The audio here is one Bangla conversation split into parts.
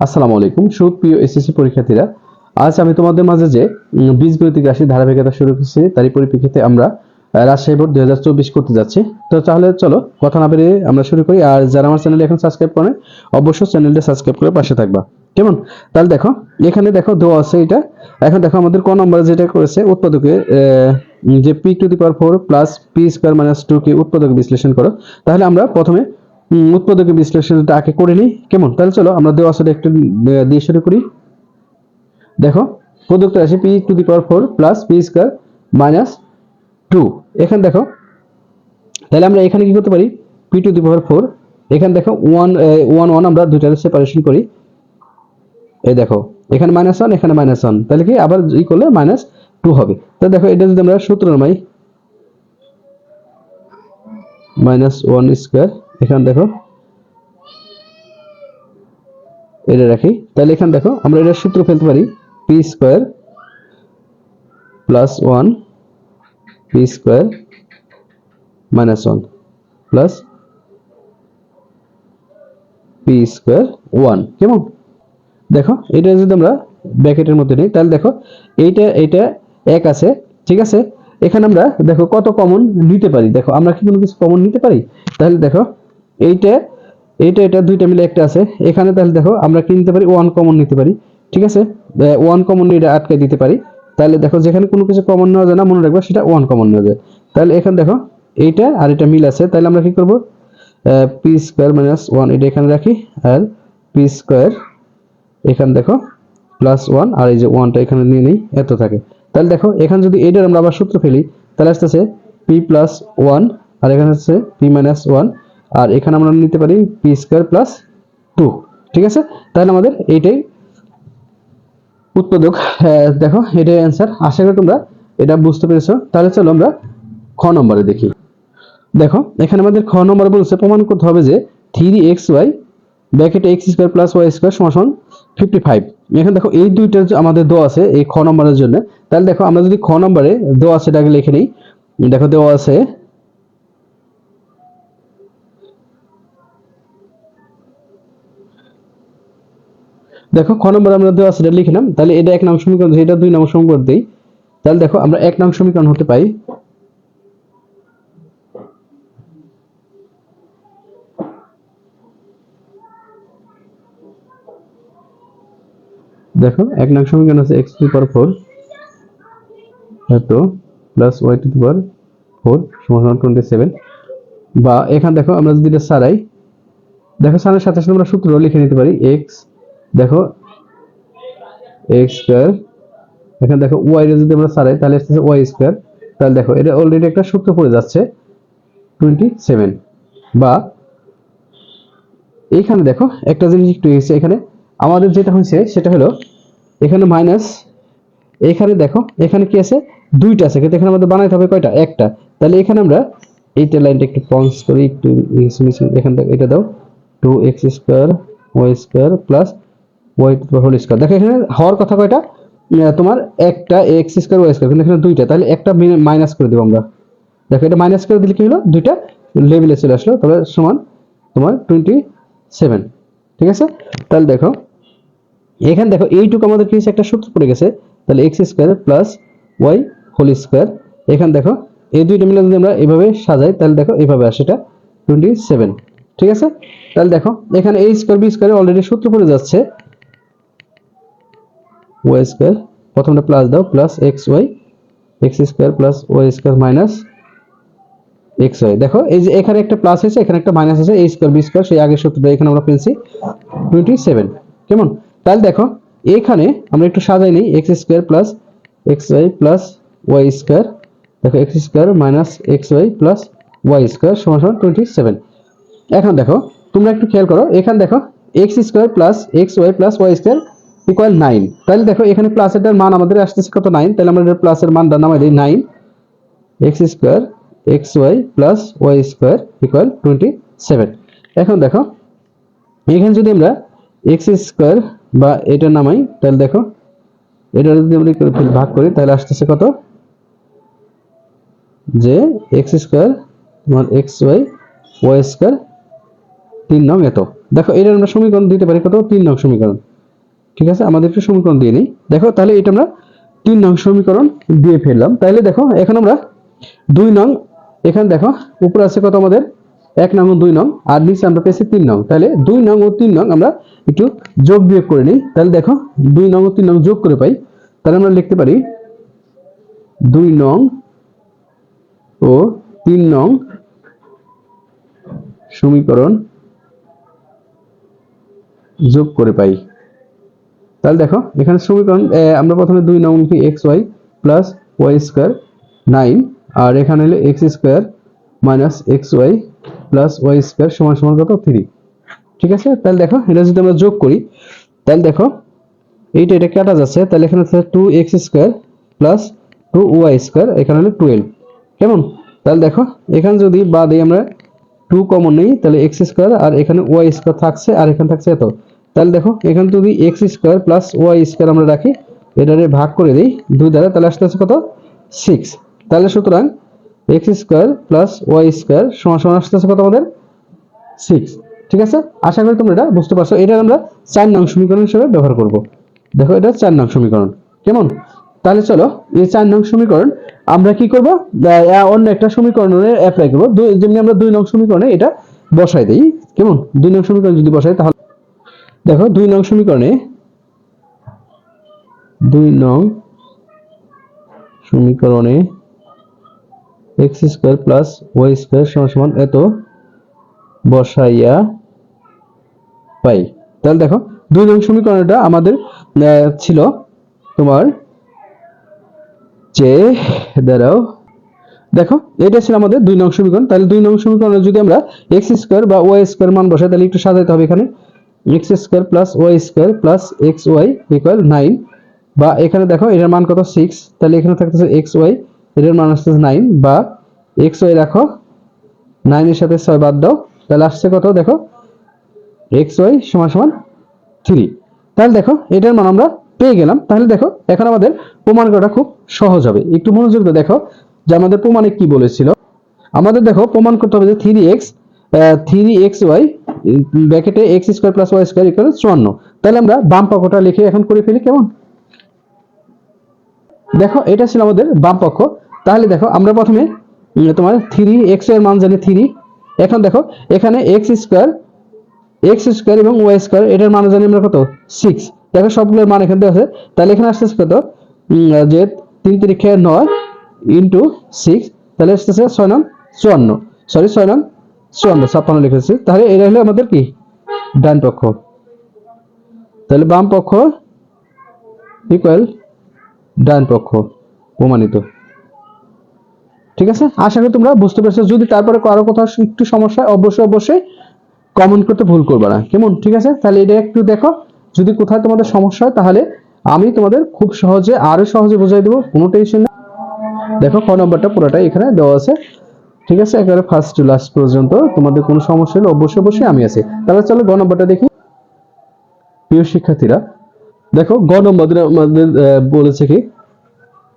আসসালামু আলাইকুম। সুপ্রিয় এসএসসি পরীক্ষার্থীরা, আজ আমি তোমাদের মাঝে যে বীজগণিতিক রাশি ধারাবাহিকতা শুরু করেছি, তারই পরিপ্রেক্ষিতে আমরা রাজশাহী বোর্ড দুই হাজার চব্বিশ করতে যাচ্ছি। তো তাহলে চলো, কথা না বেরিয়ে আমরা শুরু করি। আর যারা আমার চ্যানেলে এখন সাবস্ক্রাইব করে অবশ্যই চ্যানেলটা সাবস্ক্রাইব করে পাশে থাকবা। কেমন? তাহলে দেখো, এখানে দেখো দেওয়া আছে এটা। এখন দেখো আমাদের ক নম্বরে যেটা করেছে, উৎপাদকে যে P to the power four plus P square minus two কে উৎপাদক বিশ্লেষণ করো। তাহলে আমরা প্রথমে উম, উৎপাদকের বিশ্লেষণটা আগে করে নিই। কেমন? তাহলে চলো আমরা দেওয়া আসলে একটু দিয়ে শুরু করি। দেখো প্রদত্ত রাশি P to the power four plus P square minus two এখানে দেখো তাহলে আমরা এখানে কি করতে পারি? P to the power four এখানে দেখো ওয়ান ওয়ান ওয়ান আমরা দুইটার সেপারেশন করি। এই দেখো এখানে মাইনাস ওয়ান এখানে মাইনাস ওয়ান তাহলে কি? আবার ই করলে মাইনাস টু হবে। তাহলে দেখো এটা যদি আমরা সূত্র নামাই মাইনাস ওয়ান স্কোয়ার এখানে দেখো। এটা রাখি। তাহলে এখানে দেখো, আমরা এটা সূত্র ফেলতে পারি। P square plus one P square minus one plus P square one কেমন? দেখো, এটা যদি আমরা ব্র্যাকেটের মধ্যে নিই, তাহলে দেখো, এইটা এইটা এক আছে, ঠিক আছে? এখানে আমরা দেখো কত কমন নিতে পারি। দেখো, আমরা কি কোনো কিছু কমন নিতে পারি? তাহলে দেখো এইটা এইটা এটা দুইটা মিলে একটা আছে। এখানে তাহলে দেখো, আমরা কি নিতে পারি? ওয়ান কমন নিতে পারি। ঠিক আছে? ওয়ান কমন এটা আটকে দিতে পারি। তাহলে দেখো, যেখানে কোনো কিছু কমন নেওয়া যায় না, মনে রাখব সেটা ওয়ান কমন নেওয়া যায়। তাহলে এখানে দেখো, এইটা আর এটা মিল আছে। তাহলে আমরা কি করব? পি স্কোয়ার মাইনাস ওয়ান এটা এখানে রাখি। আর পি স্কোয়ার এখানে দেখো প্লাস ওয়ান আর এই যে ওয়ানটা এখানে নিয়ে নেই, এত থাকে। তাহলে দেখো, এখানে যদি এটার আমরা আবার সূত্র ফেলি, তাহলে আসতেছে পি প্লাস ওয়ান আর এখানে হচ্ছে পি মাইনাস ওয়ান আর এখানে আমরা নিতে পারি পি স্কোয়ার প্লাস টু ঠিক আছে? তাহলে আমাদের এইটাই উৎপাদক। আহ, দেখো এটাই অ্যান্সার আশা করি তোমরা এটা বুঝতে পেরেছ। তাহলে চলো আমরা খ নম্বরে দেখি। দেখো এখানে আমাদের খ নম্বর বলছে প্রমাণ করতে হবে যে three X Y bracket X square plus Y square সমান ফিফটি ফাইভ এখানে দেখো এই দুইটা আমাদের দেওয়া আছে এই খ নম্বরের জন্য তাহলে দেখো আমরা যদি খ নম্বরে দেওয়া আছে এটাকে লিখে নিই। দেখো দেওয়া আছে দেখো খ নম্বর আমরা দেওয়া আছে, এটা লিখে নাম। তাহলে এটা এক নাম সমীকরণ এটা দুই নাম সমীকরণ দিই, তাহলে দেখো, আমরা এক নং সমীকরণ হতে পাই। দেখো, এক নং সমীকরণ আছে X to power four plus Y to power four সমান টোয়েন্টি সেভেন বা এখানে দেখো, আমরা যদি এটা সারাই, দেখো, সারের সাথে সাথে আমরা সূত্র লিখে নিতে পারি এক্স এক্স স্কোয়ার এখানে দেখো ওয়াই যদি আমরা সারাই তাহলে আসতেছে ওয়াই স্কোয়ার তাহলে দেখো, এটা অলরেডি একটা সূত্র পড়ে যাচ্ছে টোয়েন্টি সেভেন বা এইখানে দেখো, একটা জিনিস একটু হয়েছে এখানে। আমাদের যেটা হয়েছে, সেটা হলো এখানে মাইনাস এখানে দেখো, এখানে কি আছে? দুইটা আছে, কিন্তু এখানে আমাদের বানাইতে হবে কয়টা? একটা। তাহলে এখানে আমরা এইটা লাইনটা একটু পঞ্চ করি, একটু এখান থেকে এটা দাও two X square Y square plus Y whole square. দেখো এখানে হওয়ার কথা কয়টা? তোমার একটা এক্স স্কোয়ার, ওয়াই স্কোয়ার। কিন্তু এখানে দুইটা, তাহলে একটা মাইনাস করে দেবো আমরা। দেখো এটা মাইনাস করে দিলে কি হলো? দুইটা লেভেলে চলে আসলো। তাহলে সমান তোমার টোয়েন্টি সেভেন ঠিক আছে? তাহলে দেখো, এখানে দেখো এইটুকু আমাদের কি একটা সূত্র পড়ে গেছে। তাহলে X square plus Y whole square. এখানে দেখো, এই দুইটা মিলে যদি আমরা এভাবে সাজাই, তাহলে দেখো এইভাবে আসে এটা টোয়েন্টি সেভেন ঠিক আছে? তাহলে দেখো, এখানে এই স্কোয়ার বি স্কোয়ারে অলরেডি সূত্র পড়ে যাচ্ছে। ওয়াই স্কোয়ার প্রথমটা প্লাস দাও plus X Y X square plus Y square minus X Y দেখো, এই যে এখানে একটা প্লাস আছে এখানে একটা মাইনাস আছে এই স্কোয়ার বি স্কোয়ার সেই আগের সূত্রটা এখানে আমরা পেয়েছি টোয়েন্টি সেভেন কেমন? তাহলে দেখো, এখানে আমরা একটু সাজাই নিই X square plus X Y plus Y square দেখো X square minus X Y plus Y square সমান সমান টোয়েন্টি সেভেন এখন দেখো, তোমরা একটু খেয়াল করো, এখানে দেখো X square plus X Y plus Y square equal nine তাহলে দেখো, এখানে প্লাসের মান আমাদের আসতেছে কত নাইন তাহলে আমরা এটা প্লাসের মানটা নামাই দিই nine X square X Y plus Y square equal twenty seven এখন দেখো, এখানে যদি আমরা এক্স স্কোয়ার বা এটা নামাই, তাহলে দেখো, এটা যদি আমরা ভাগ করি, তাহলে আসতেছে কত? যে এক্স স্কোয়ার তোমার এক্স ওয়াই ওয়াই স্কোয়ার তিন নং এত। দেখো এটা আমরা সমীকরণ দিতে পারি কত? তিন নং সমীকরণ। ঠিক আছে? আমাদের একটু সমীকরণ দিয়ে নিই দেখো, তাহলে এটা আমরা তিন নং সমীকরণ দিয়ে ফেললাম। তাহলে দেখো, এখন আমরা দুই নং, এখানে দেখো, উপরে আছে কত আমাদের? এক নং ও দুই নং, আর নিচে আমরা পেয়েছি তিন নং। তাহলে দুই নং ও তিন নং আমরা একটু যোগ বিয়োগ করে নিই। তাহলে দেখো, দুই নং ও তিন নং যোগ করে পাই। তাহলে আমরা লিখতে পারি, দুই নং ও তিন নং সমীকরণ যোগ করে পাই। তাহলে দেখো, এখানে সমীকরণ আমরা প্রথমে দুই নং লিখি X Y plus Y square nine আর এখানে হলো X square minus X Y plus Y square সমান সমান কত? থ্রি ঠিক আছে? তাহলে দেখো, এটা যদি আমরা যোগ করি, তাহলে দেখো, এইটা, এটা কাটা যাচ্ছে, তাহলে এখানে two X square plus two Y square এখানে হলো টুয়েলভ কেমন? তাহলে দেখো, এখানে যদি বাদে আমরা টু কমন নেই, তাহলে এক্স স্কোয়ার আর এখানে ওয়াই স্কোয়ার থাকছে, আর এখানে থাকছে এত। তাহলে দেখো, এখানে যদি X square plus Y square আমরা রাখি এটারে ভাগ করে দিই দুই দ্বারা, তাহলে আসতে আছে কত? সিক্স তাহলে সুতরাং X square plus Y square সমান সমান আসতে আছে কত আমাদের? সিক্স ঠিক আছে? আশা করি তোমরা এটা বুঝতে পারছ। এটা আমরা চার নং সমীকরণ হিসেবে ব্যবহার করব। দেখো, এটা চার নং সমীকরণ। কেমন? তাহলে চলো, এই চার নং সমীকরণ আমরা কি করব? অন্য একটা সমীকরণে অ্যাপ্লাই করব। যেমনি আমরা দুই নং সমীকরণে এটা বসাই দিই। কেমন? দুই নং সমীকরণ যদি বসাই, তাহলে দেখো, দুই নং সমীকরণে। দুই নং সমীকরণে X square plus Y square সমান সমান এত বসাইয়া পাই। তাহলে দেখো, দুই নং সমীকরণটা আমাদের ছিল তোমার যে, দাঁড়াও। দেখো, এটা ছিল আমাদের দুই নং সমীকরণ। তাহলে দুই নং সমীকরণে যদি আমরা এক্স স্কোয়ার বা ওয়াই স্কোয়ার মান বসাই, তাহলে একটু সাজাইতে হবে এখানে। X square plus Y square plus X Y equal nine বা এখানে দেখো, এটার মান কত? সিক্স তাহলে এখানে থাকতেছে এক্স ওয়াই এটার মান আসতেছে নাইন বা এক্স ওয়াই রাখো নাইনের সাথে ছয় বাদ দাও। তাহলে আসছে কত? দেখো এক্স ওয়াই সমান সমান থ্রি তাহলে দেখো, এটার মান আমরা পেয়ে গেলাম। তাহলে দেখো, এখন আমাদের প্রমাণ করাটা খুব সহজ হবে। একটু মনোযোগ দেখো যে আমাদের প্রমাণে কি বলেছিল। আমাদের দেখো, প্রমাণ করতে হবে যে three X three X Y ব্র্যাকেটে X square plus Y square equal চুয়ান্ন। তাহলে আমরা বাম পক্ষটা লিখে এখন করে ফেলি কেমন? দেখো, এটা ছিল আমাদের বাম পক্ষ। তাহলে দেখো, আমরা প্রথমে তোমার থ্রি এক্সের মান জানি থ্রি এখন দেখো, এখানে এক্স স্কোয়ার এক্স স্কোয়ার এবং ওয়াই স্কোয়ার এটার মান জানি আমরা কত? সিক্স দেখো, সবগুলোর মান এখানে দেওয়া আছে। তাহলে এখানে আসতেছে কত? যে তিন তিরিখে নয় ইন্টু সিক্স তাহলে আসতেছে ছয় নং চুয়ান্ন। সরি ছয় নং চুয়ান্ন ছাপ্পান্ন লিখেছে। তাহলে এটা হলো আমাদের কি? ডান পক্ষ। তাহলে বাম পক্ষ ইকুয়াল ডান পক্ষ, প্রমাণিত। ঠিক আছে? আশা করি তোমরা বুঝতে পেরেছ। যদি তারপরে কারও কোথাও একটু সমস্যা অবশ্যই অবশ্যই কমেন্ট করতে ভুল করবে না। কেমন? ঠিক আছে? তাহলে এটা একটু দেখো। যদি কোথায় তোমাদের সমস্যা হয়, তাহলে আমি তোমাদের খুব সহজে, আরও সহজে বুঝাই দেবো। কোনো টেনশন দেখো, ক নম্বরটা পুরোটাই এখানে দেওয়া আছে। ঠিক আছে? একেবারে ফার্স্ট টু লাস্ট পর্যন্ত। তোমাদের কোনো সমস্যা হলে অবশ্যই অবশ্যই আমি আছি। তাহলে চলো গ নম্বরটা দেখি। প্রিয় শিক্ষার্থীরা, দেখো গ নম্বর আমাদের বলেছে কি?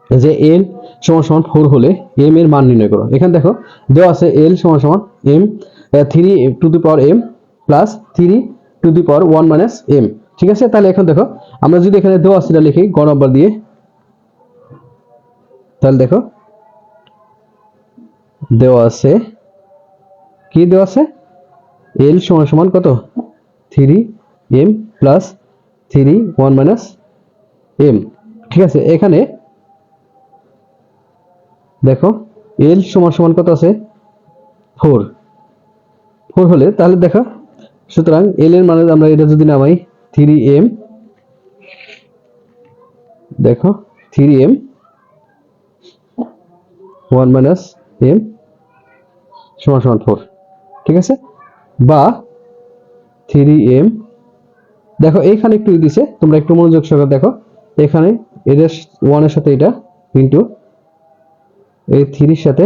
যে এল সমান সমান ফোর হলে এম এর মান নির্ণয় করো। এখানে দেখো, দেওয়া আছে এল সমান সমান M three to the power M plus three to the power one minus M ঠিক আছে? তাহলে এখন দেখো, আমরা যদি এখানে দেওয়া আছে লিখি গ নম্বর দিয়ে। তাহলে দেখো দেওয়া আছে। কি দেওয়া আছে? এল সমান সমান কত? Three M plus three one minus M ঠিক আছে, এখানে দেখো এল সমান সমান কত আছে? ফোর ফোর হলে তাহলে দেখো, সুতরাং এল এর মানে আমরা এটা যদি নামাই থ্রি এম দেখো three M one minus M সমান সমান ফোর ঠিক আছে? বা থ্রি এম দেখো এইখানে একটু দিছে, তোমরা একটু মনোযোগ সহকারে দেখো, এখানে এটা ওয়ানের সাথে এটা ইন্টু এই থ্রির সাথে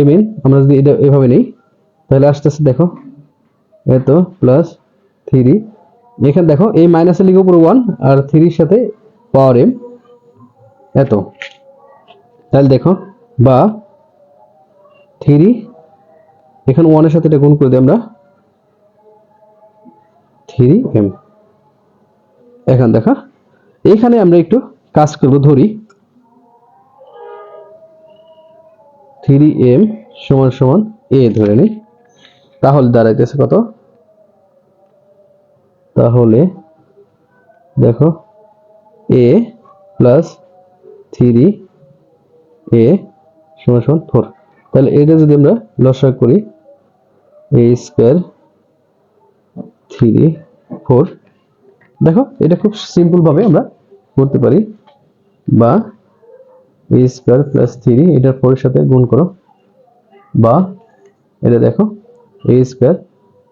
এম এন আমরা যদি এটা এভাবে নেই, তাহলে আস্তে আস্তে দেখো, এত প্লাস থ্রি এখানে দেখো এই মাইনাসের লিখে উপরে ওয়ান আর থ্রির সাথে পাওয়ার এম এত। তাহলে দেখো, বা থ্রি এখানে ওয়ানের সাথে এটা গুণ করে দিই আমরা থ্রি এম এখন দেখো। এইখানে আমরা একটু কাজ করব, ধরি। থ্রি এম সমান সমান এ ধরে নিই। তাহলে দাঁড়াইতেছে কত? তাহলে দেখো এ প্লাস থ্রি এ সমান সমান ফোর তাহলে এটা যদি আমরা লসা করি এ স্কোয়ার থ্রি ফোর দেখো, এটা খুব সিম্পল ভাবে আমরা করতে পারি। বা এ স্কোয়ার প্লাস থ্রি এটার ফোরের সাথে গুণ করো। বা এটা দেখো এ স্কোয়ার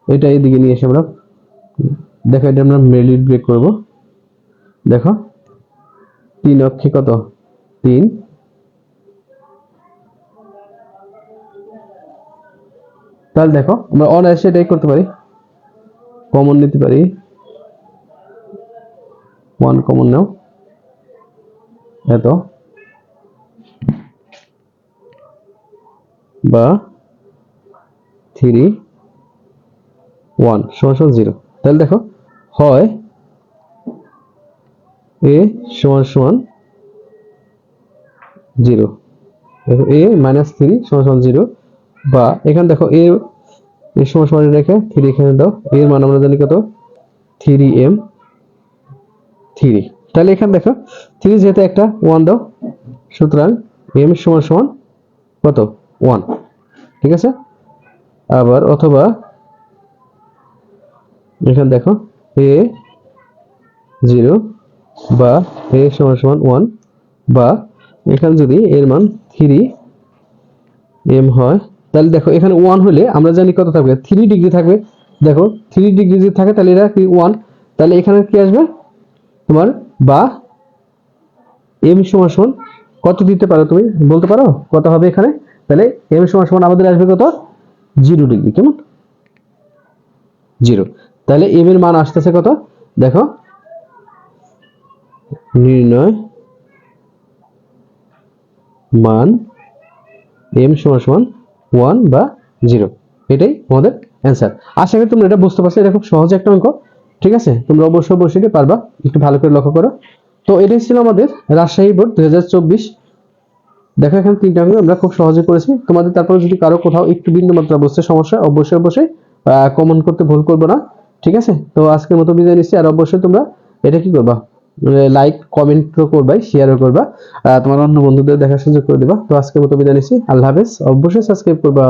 এটা এইদিকে নিয়ে এসে আমরা দেখো, এটা আমরা মেরিট ব্রেক করব। দেখো, তিন অক্ষে কত? তিন। তাহলে দেখো, আমরা অনায়াসে এটাই করতে পারি। কমন নিতে পারি। ওয়ান কমন নাও। এত। বা থ্রি ওয়ান সমান সমান জিরো তাহলে দেখো, হয় এ সমান সমান জিরো দেখো এ মাইনাস থ্রি সমান সমান জিরো বা এখানে দেখো এ এর সমান সমান রেখে থ্রি এখানে দাও। এর মান আমরা জানি কত? থ্রি এম থ্রি তাহলে এখানে দেখো থ্রি যেহেতু একটা ওয়ান দাও। সুতরাং এম সমান সমান কত? ওয়ান ঠিক আছে? আবার অথবা এখানে দেখো এ জিরো বা এ সমান সমান ওয়ান বা এখানে যদি এর মান থ্রি এম হয় তাহলে দেখো, এখানে ওয়ান হলে আমরা জানি কত থাকবে? থ্রি ডিগ্রি থাকবে। দেখো থ্রি ডিগ্রি যদি থাকে, তাহলে এটা কি ওয়ান তাহলে এখানে কি আসবে? তোমার বা এম সমান সমান কত দিতে পারো তুমি? বলতে পারো? কত হবে এখানে? তাহলে এম সমান সমান আমাদের আসবে কত? জিরো ডিগ্রি কেমন? জিরো তাহলে এম এর মান আসতেছে কত? দেখো, নির্ণয় মান এম সমান সমান ওয়ান বা জিরো এটাই আমাদের অ্যান্সার আশা করি তোমরা এটা বুঝতে পারছ, এটা খুব সহজ একটা অঙ্ক। ঠিক আছে? তোমরা অবশ্যই অবশ্যই এটা পারবা, একটু ভালো করে লক্ষ্য করো। তো এটাই ছিল আমাদের রাজশাহী বোর্ড দুই হাজার চব্বিশ। দেখো এখানে তিনটা অঙ্ক আমরা খুব সহজে করেছি। তোমাদের তারপরে যদি কারও কোথাও একটু বিন্দু মাত্রা বুঝতে সমস্যা অবশ্যই অবশ্যই কমন করতে ভুল করব না। ঠিক আছে? তো আজকের মতো বিদায় নিচ্ছি, আর অবশ্যই তোমরা এটা কি করবা? লাইক কমেন্ট তো করবাই শেয়ারও করবা। তোমার অন্য বন্ধুদের দেখার সুযোগ করে দিবা। তো আজকের মতো বিদায় নিচ্ছি। আল্লাহ হাফেজ। অবশ্যই সাবস্ক্রাইব করবা।